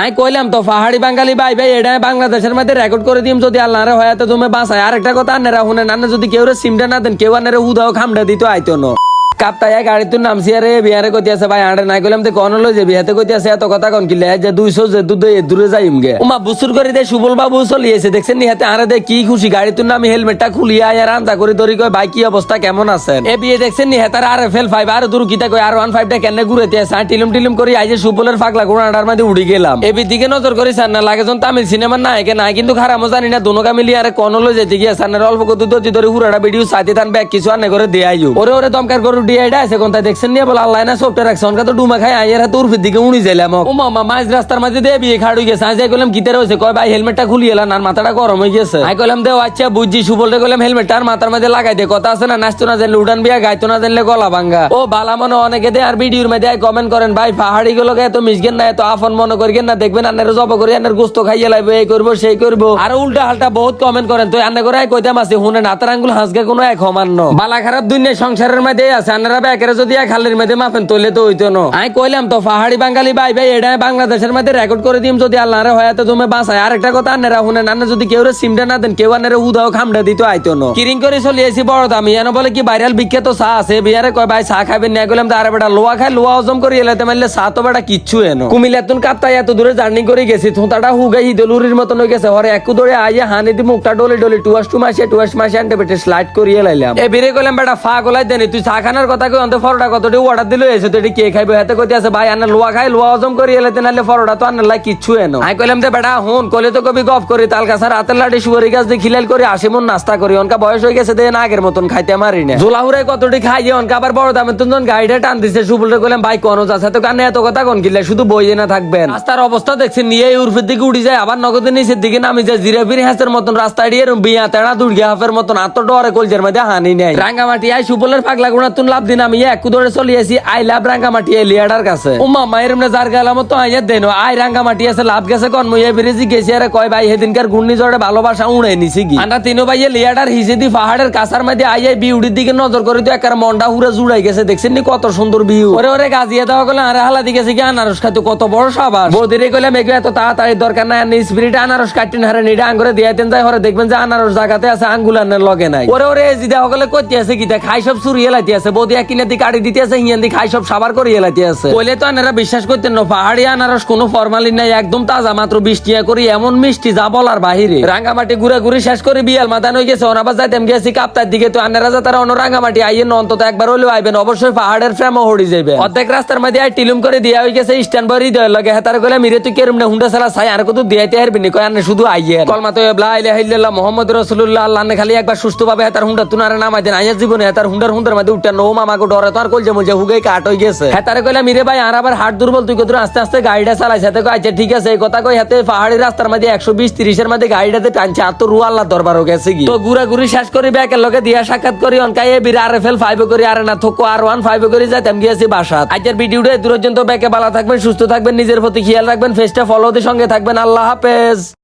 আমি কইলাম তো, পাহাড়ি বাঙালি ভাই ভাই, এটা বাংলাদেশের মধ্যে রেকর্ড করে দিম, যদি আল্লাহ রে হয় তুমি বাসায় আর একটা কথা আনারা হুনে না যদি কেউ সিমটা না দেন, কেউ আনারে হুদাও খামটা দিত আইতো ন। কাপ্তায় গাড়ি তুই নামছি আরে বিহারে কইতে আছে ভাই আড়ে নাই কইলাম তো কোন লই যে বিহাতে কইতে আছে এত কথা কোন কিলে যে 200 যে দুধ দূরে যাইম গে উমা বুসুর করে দে সুবল বাবু চলিয়েছে দেখছেন নি হাতে আরে দে কি খুশি গাড়ি তুই নামি হেলমেটটা খুলিয়া আর আনতা করে ধরি কই ভাই কি অবস্থা কেমন আছেন? এ বিয়ে দেখছেন নি হাতে আর ফেল ফাইভ আর দূর কিতা কই আর ওয়ান ফাইভটা কেন ঘুরেতে আছে আর টিলুম টিলুম করি আই যে সুবলের ফাকলা গোড়াটার মধ্যে উড়ি গেলাম। এ দিকে নজর করি স্যার না লাগে যখন তামিল সিনেমার না একে নাই কিন্তু খারাপ জানি না দোনো মিলি আরে কোন লই যেতে গিয়ে স্যার অল্প কত ধরে হুরাটা ভিডিও সাথে তান ব্যাগ কিছু আনে করে দিয়ে আইও ওরে ওরে দমকার গরু আছে কোনটা দেখছেন নিয়ে বলে আল্লাহ না সবটা রাখছে। অনকা তো ডুমা খাই আইয়ার হাতে উর্ফির দিকে উনি যাইলাম ও মামা মাঝ রাস্তার মাঝে দিয়ে বিয়ে খাড়ু গেছে। আজ কইলাম কিতে রয়েছে কয় ভাই হেলমেটটা খুলি এলাম আর মাথাটা গরম হয়ে গেছে। আই কইলাম দেও আচ্ছা বুঝছি সুবলটা কইলাম হেলমেটটা আর মাথার মাঝে লাগাই দে। কথা আছে না নাচতো না জানলে উড়ান বিয়া গাইতো না জানলে গলা ভাঙ্গা। ও বালা মনে অনেকে দে আর ভিডিওর মধ্যে কমেন্ট করেন ভাই পাহাড়ি গুলোকে এত মিশগেন না এত আফন মনে না দেখবেন আন্নের জব করে আন্নের গোস্ত খাইয়ে লাইবে এই করব সেই করব। আর উল্টা হালটা বহুত কমেন্ট করেন তো আন্নে করে কইতাম আছে হুনে নাতার আঙ্গুল হাসগে কোনো এক সমান্য বালা খারাপ দুনিয়া সংসারের মধ্যে আছে আন্নারা ব্যাকেরে যদি এক হালের মধ্যে মাফেন তোলে তো হইতো না। আমি কইলাম তো, পাহাড়ি বাঙালি ভাই ভাই এটা বাংলাদেশের মধ্যে রেকর্ড করে দিম, যদি আল্লাহ রে হয় তুমি বাসায় আর একটা কথা, আন্নেরা শুনেন আন্না যদি কেউ সিমটা না দেন, কেউ আন্নারে উদাও খামটা দিত আইতো না। কিরিং করে চলে এসি বড় দামি, এনে বলে কি ভাইরাল বিখ্যাত চা আছে? বিহারে কয়, ভাই, চা খাবেন না? কইলাম তো আরে বেটা, লোয়া খায়, লোয়া হজম করে, এলাতে মারলে চা তো বেটা কিচ্ছু এনো কুমিল্লা তুন কাপ্তাই এত দূরে জার্নি করে গেছি, থোঁতাটা হুগাই হিদলুরির মতন হয়ে গেছে। হরে, একু দৌড়ে আইয়া হানি দি মুখটা ডলে ডলে টুয়াস টু মাসে টুয়াস মাসে আনতে পেটে স্লাইড করিয়ে লাইলাম। এ বেরে কইলাম, বেটা ফা গলাই দেনি, তুই চা খানার কথা কই অন্তে ফরটা কতটি অর্ডার দিলো এসে তো এটি কে খাইবে হাতে কইতে আছে, ভাই আন্না লোয়া খাই, লোয়া হজম করি এলাতে নালে ফরটা তো আন্নার লাই কিচ্ছু এনো। আই কইলাম যে, বেটা, হুন কলে তো কবি গপ করি তাল কাছার হাতের লাড়ি সুবরি গাছ দিয়ে খিলাল করে আসে মন নাস্তা করি, অনকা বয়স হয়ে গেছে, দেন আগের মতন খাইতে মারি না। জোলাহুরে কতটি খাইয়ে, অনকা আবার বড় দামে তুন গাড়িটা টান দিছে সুবলরে কইলাম, ভাই, কোন আছে? তো কানে এত কথা কোন কিলে শুধু বইয়ে না থাকবেন। রাস্তার অবস্থা দেখছেন, নিয়ে উর্ফের দিকে উঠি যায়, আবার নগদের নিচের দিকে নামি যায়, জিরে ফিরে হাঁসের মতন রাস্তা দিয়ে বিয়া তেড়া দুর্গা হাফের মতন আত ডরে কলজের মধ্যে হানি নাই। রাঙ্গামাটি আই সুবলের পাগলা গুণা তুন লাভ দিন আমি এক দৌড়ে চলে আসি আই লাভ রাঙ্গামাটি লিয়াডার কাছে। উমা মায়ের এমনি যার গেলাম তো আইয়া দেন। আই রাঙ্গামাটি আছে, লাভ গেছে কন মুয়ে বিরেজি গেছি আরে কয় ভাই হেদিনকার ঘূর্ণিঝড়ে ভালোবাসা উড়ে নিছি কি? আমরা তিনো ভাইয়ে লিয়াডার হিসে দি পাহাড়ের কাছার মধ্যে আইয়াই বিউটির দিকে নজর করে তো একার মন্ডা হুরে জুড়াই গেছে। দেখছেন নি কত সুন্দর বিউ ওরে ওরে, গাজিয়ে দেওয়া গেলে আরে হালা দিকে কি আনারস খাইতো, কত বড় সাবাস। বৌদিরে কইলাম এগুলো এত তাড়াতাড়ি দরকার নাই আর স্পিরিট আনারস কাটিন হারে নিডা আঙ্গুরে দিয়াতেন যায় হরে দেখবেন যে আনারস জায়গাতে আছে, আঙ্গুল আনার লগে নাই। ওরে ওরে জিদা হগলে করতে আছে কিতা খাই সব চুরি এলাইতে আছে এক কিনে দি কাটি দিতে আছে হিয়ান দি খাই সব সাবার করে এলাইতে আছে। কইলে তো আনারা বিশ্বাস করতেন না, পাহাড়ি আনারস কোনো ফরমালিন নাই, একদম তাজা, মাত্র বৃষ্টিয়া করি এমন মিষ্টি, যা বলার বাহিরে। রাঙ্গামাটি ঘুরে ঘুরে শেষ করে বিয়াল মাথান হয়ে গেছে ওনাবার যাইতাম, গেছি কাপ্তার দিকে, তো আনারা যা তারা অন্য রাঙ্গামাটি আইয়েন অন্তত একবার হলেও আইবেন, অবশ্যই পাহাড়ের ফ্রেমও হড়ি যাবে অর্ধেক রাস্তার মধ্যে আই টিলুম করে দিয়া হয়ে গেছে স্ট্যান্ড বাড়ি দেওয়ার লগে হেতার কইলে, মিরে, তুই কেরম না, হুন্ডা সালা ছাই, আর কত দিয়াইতে হারবি নি? কয় শুধু আইয়ে কলমা তো এবলা ইলাহা ইল্লাল্লাহ মুহাম্মদ রাসূলুল্লাহ। আল্লাহ খালি একবার সুস্থ ভাবে হেতার হুন্ডা, তুনারে নামাই দেন আইয়া জীবনে হেতার হুন্ডার হুন্ডার মধ্যে উঠে, নো মামা কো ডরে তো আর কলজে মলজে হুগাই কাট হয়ে গেছে। হেতারে কইলা মিরে ভাই আর আবার হাট দুর্বল তুই কত আস্তে আস্তে গাড়িটা চালাইছ হেতে কয় আচ্ছা ঠিক আছে। এই কথা কই হেতে পাহাড়ি রাস্তার মধ্যে 120 30 এর মধ্যে গাড়িটাতে টানছে। আর তো রু আল্লাহ দরবার হয়ে গেছে কি? তো গুড়া গুড়ি শেষ করি ব্যাকের লগে দিয়া সাক্ষাৎ করি অনকাই এ বিরা আর এফএল 5 করি আর না থকো আর 1 5 করি যাইতাম গিয়েছি বাসাত। আজকের ভিডিওটা দূরের জন্য ব্যাকে ভালো থাকবেন সুস্থ থাকবেন নিজের প্রতি খেয়াল রাখবেন ফেসটা ফলোতে সঙ্গে থাকবেন। আল্লাহ হাফেজ।